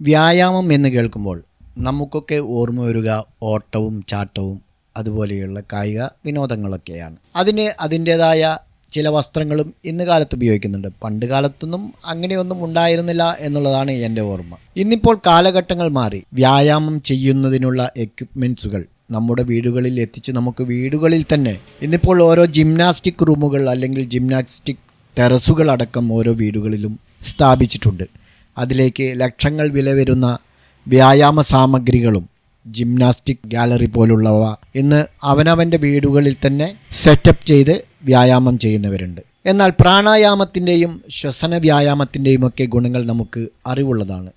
വ്യായാമം എന്ന് കേൾക്കുമ്പോൾ നമുക്കൊക്കെ ഓർമ്മ വരിക ഓട്ടവും ചാട്ടവും അതുപോലെയുള്ള കായിക വിനോദങ്ങളൊക്കെയാണ്. അതിന് അതിന്റേതായ ചില വസ്ത്രങ്ങളും ഇന്ന് കാലത്ത് ഉപയോഗിക്കുന്നുണ്ട്. പണ്ട് കാലത്തൊന്നും അങ്ങനെയൊന്നും ഉണ്ടായിരുന്നില്ല എന്നുള്ളതാണ് എന്റെ ഓർമ്മ. ഇന്നിപ്പോൾ കാലഘട്ടങ്ങൾ മാറി. വ്യായാമം ചെയ്യുന്നതിനുള്ള എക്യുപ്മെൻസുകൾ നമ്മുടെ വീടുകളിൽ എത്തിച്ച് നമുക്ക് വീടുകളിൽ തന്നെ ഇന്നിപ്പോൾ ഓരോ ജിംനാസ്റ്റിക് റൂമുകൾ അല്ലെങ്കിൽ ജിംനാസ്റ്റിക് ടെറസുകൾ അടക്കം ഓരോ വീടുകളിലും സ്ഥാപിച്ചിട്ടുണ്ട്. അതിലേക്ക് ലക്ഷങ്ങൾ വില വരുന്ന വ്യായാമ സാമഗ്രികളും ജിംനാസ്റ്റിക് ഗാലറി പോലുള്ളവ ഇന്ന് അവനവന്റെ വീടുകളിൽ തന്നെ സെറ്റപ്പ് ചെയ്ത് വ്യായാമം ചെയ്യുന്നവരുണ്ട്. എന്നാൽ പ്രാണായാമത്തിന്റെയും ശ്വസന വ്യായാമത്തിന്റെയും ഒക്കെ ഗുണങ്ങൾ നമുക്ക് അറിവുള്ളതാണ്.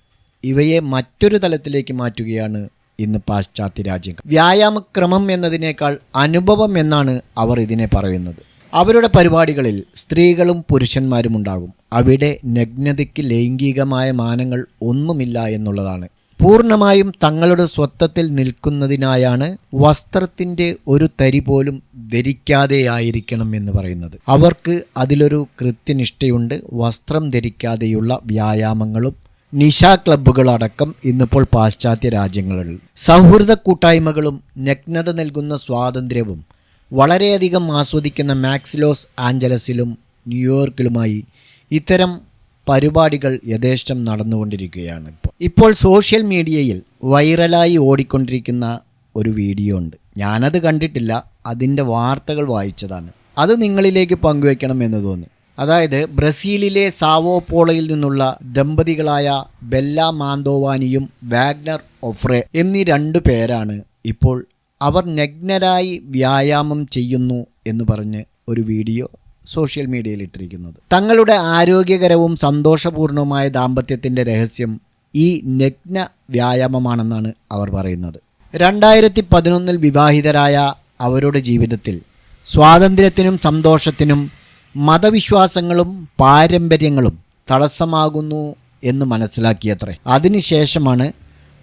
ഇവയെ മറ്റൊരു തലത്തിലേക്ക് മാറ്റുകയാണ് ഇന്ന് പാശ്ചാത്യ രാജ്യങ്ങൾ. വ്യായാമക്രമം എന്നതിനേക്കാൾ അനുഭവം എന്നാണ് അവർ ഇതിനെ പറയുന്നത്. അവരുടെ പരിപാടികളിൽ സ്ത്രീകളും പുരുഷന്മാരും ഉണ്ടാകും. അവിടെ നഗ്നതയ്ക്ക് ലൈംഗികമായ മാനങ്ങൾ ഒന്നുമില്ല എന്നുള്ളതാണ്. പൂർണമായും തങ്ങളുടെ സ്വത്വത്തിൽ നിൽക്കുന്നതിനായാണ് വസ്ത്രത്തിന്റെ ഒരു തരി പോലും ധരിക്കാതെയായിരിക്കണം എന്ന് പറയുന്നത്. അവർക്ക് അതിലൊരു കൃത്യനിഷ്ഠയുണ്ട്. വസ്ത്രം ധരിക്കാതെയുള്ള വ്യായാമങ്ങളും നിശ ക്ലബ്ബുകളടക്കം ഇന്നിപ്പോൾ പാശ്ചാത്യ രാജ്യങ്ങളിൽ. സൗഹൃദ കൂട്ടായ്മകളും നഗ്നത നൽകുന്ന സ്വാതന്ത്ര്യവും വളരെയധികം ആസ്വദിക്കുന്ന മാക്സിലോസ് ആഞ്ചലസിലും ന്യൂയോർക്കിലുമായി ഇത്തരം പരിപാടികൾ യഥേഷ്ടം നടന്നുകൊണ്ടിരിക്കുകയാണ് ഇപ്പോൾ. ഇപ്പോൾ സോഷ്യൽ മീഡിയയിൽ വൈറലായി ഓടിക്കൊണ്ടിരിക്കുന്ന ഒരു വീഡിയോ ഉണ്ട്. ഞാനത് കണ്ടിട്ടില്ല അതിന്റെ വാർത്തകൾ വായിച്ചതാണ്. അത് നിങ്ങളിലേക്ക് പങ്കുവെക്കണം എന്ന് തോന്നി. അതായത് ബ്രസീലിലെ സാവോപോളയിൽ നിന്നുള്ള ദമ്പതികളായ ബെല്ല മാന്തോവാനിയും വാഗ്നർ ഒഫ്രെ എന്നീ രണ്ടു പേരാണ് ഇപ്പോൾ അവർ നഗ്നരായി വ്യായാമം ചെയ്യുന്നു എന്ന് പറഞ്ഞ് ഒരു വീഡിയോ സോഷ്യൽ മീഡിയയിൽ ഇട്ടിരിക്കുന്നത്. തങ്ങളുടെ ആരോഗ്യകരവും സന്തോഷപൂർണവുമായ ദാമ്പത്യത്തിന്റെ രഹസ്യം ഈ നഗ്ന വ്യായാമമാണെന്നാണ് അവർ പറയുന്നത്. രണ്ടായിരത്തി പതിനൊന്നിൽ വിവാഹിതരായ അവരുടെ ജീവിതത്തിൽ സ്വാതന്ത്ര്യത്തിനും സന്തോഷത്തിനും മതവിശ്വാസങ്ങളും പാരമ്പര്യങ്ങളും തടസ്സമാകുന്നു എന്ന് മനസ്സിലാക്കിയത്രേ. അതിനുശേഷമാണ്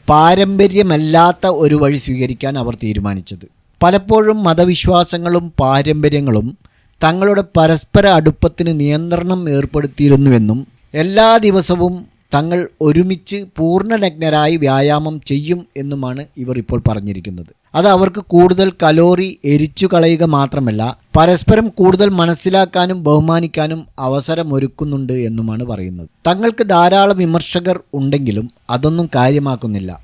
പാരമ്പര്യമല്ലാത്ത ഒരു വഴി സ്വീകരിക്കാൻ അവർ തീരുമാനിച്ചത്. പലപ്പോഴും മതവിശ്വാസങ്ങളും പാരമ്പര്യങ്ങളും തങ്ങളുടെ പരസ്പര അടുപ്പത്തിന് നിയന്ത്രണം ഏർപ്പെടുത്തിയിരുന്നുവെന്നും എല്ലാ ദിവസവും തങ്ങൾ ഒരുമിച്ച് പൂർണനഗ്നരായി വ്യായാമം ചെയ്യും എന്നുമാണ് ഇവർ ഇപ്പോൾ പറഞ്ഞിരിക്കുന്നത്. അത് അവർക്ക് കൂടുതൽ കലോറി എരിച്ചു കളയുക മാത്രമല്ല പരസ്പരം കൂടുതൽ മനസ്സിലാക്കാനും ബഹുമാനിക്കാനും അവസരമൊരുക്കുന്നുണ്ട് എന്നുമാണ് പറയുന്നത്. തങ്ങൾക്ക് ധാരാളം വിമർശകർ ഉണ്ടെങ്കിലും അതൊന്നും കാര്യമാക്കുന്നില്ല.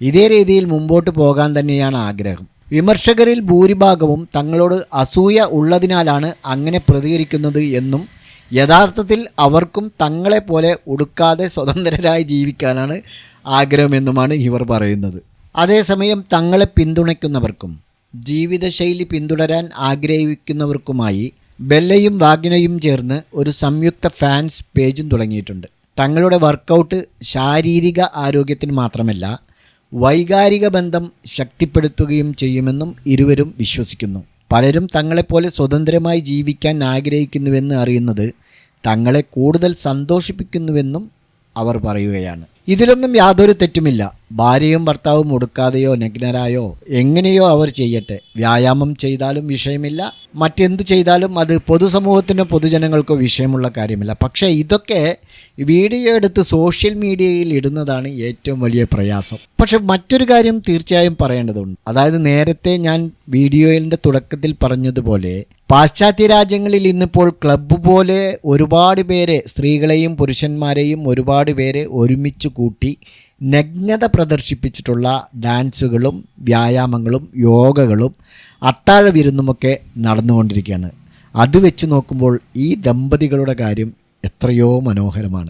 ഇതേ രീതിയിൽ മുമ്പോട്ട് പോകാൻ തന്നെയാണ് ആഗ്രഹം. വിമർശകരിൽ ഭൂരിഭാഗവും തങ്ങളോട് അസൂയ ഉള്ളതിനാലാണ് അങ്ങനെ പ്രതികരിക്കുന്നത് എന്നും യഥാർത്ഥത്തിൽ അവർക്കും തങ്ങളെപ്പോലെ ഉടുക്കാതെ സ്വതന്ത്രരായി ജീവിക്കാനാണ് ആഗ്രഹമെന്നുമാണ് ഇവർ പറയുന്നത്. അതേസമയം തങ്ങളെ പിന്തുണയ്ക്കുന്നവർക്കും ജീവിതശൈലി പിന്തുടരാൻ ആഗ്രഹിക്കുന്നവർക്കുമായി ബെല്ലയും വാഗ്നയും ചേർന്ന് ഒരു സംയുക്ത ഫാൻസ് പേജും തുടങ്ങിയിട്ടുണ്ട്. തങ്ങളുടെ വർക്കൗട്ട് ശാരീരിക ആരോഗ്യത്തിന് മാത്രമല്ല വൈകാരിക ബന്ധം ശക്തിപ്പെടുത്തുകയും ചെയ്യുമെന്നും ഇരുവരും വിശ്വസിക്കുന്നു. പലരും തങ്ങളെപ്പോലെ സ്വതന്ത്രമായി ജീവിക്കാൻ ആഗ്രഹിക്കുന്നുവെന്ന് അറിയുന്നത് തങ്ങളെ കൂടുതൽ സന്തോഷിപ്പിക്കുന്നുവെന്നും അവർ പറയുകയാണ്. ഇതിലൊന്നും യാതൊരു തെറ്റുമില്ല. ഭാര്യയും ഭർത്താവും ഉടുക്കാതെയോ നഗ്നരായോ എങ്ങനെയോ അവർ ചെയ്യട്ടെ. വ്യായാമം ചെയ്താലും വിഷയമില്ല. മറ്റെന്ത് ചെയ്താലും അത് പൊതുസമൂഹത്തിനോ പൊതുജനങ്ങൾക്കോ വിഷയമുള്ള കാര്യമില്ല. പക്ഷേ ഇതൊക്കെ വീഡിയോ എടുത്ത് സോഷ്യൽ മീഡിയയിൽ ഇടുന്നതാണ് ഏറ്റവും വലിയ പ്രയാസം. പക്ഷെ മറ്റൊരു കാര്യം തീർച്ചയായും പറയേണ്ടതുണ്ട്. അതായത് നേരത്തെ ഞാൻ വീഡിയോയിന്റെ തുടക്കത്തിൽ പറഞ്ഞതുപോലെ പാശ്ചാത്യ രാജ്യങ്ങളിൽ ഇന്നിപ്പോൾ ക്ലബ്ബ് പോലെ ഒരുപാട് പേരെ സ്ത്രീകളെയും പുരുഷന്മാരെയും ഒരുപാട് പേരെ ഒരുമിച്ച് കൂട്ടി നഗ്നത പ്രദർശിപ്പിച്ചിട്ടുള്ള ഡാൻസുകളും വ്യായാമങ്ങളും യോഗകളും അത്താഴ വിരുന്നുമൊക്കെ നടന്നുകൊണ്ടിരിക്കുകയാണ്. അത് വെച്ച് നോക്കുമ്പോൾ ഈ ദമ്പതികളുടെ കാര്യം എത്രയോ മനോഹരമാണ്.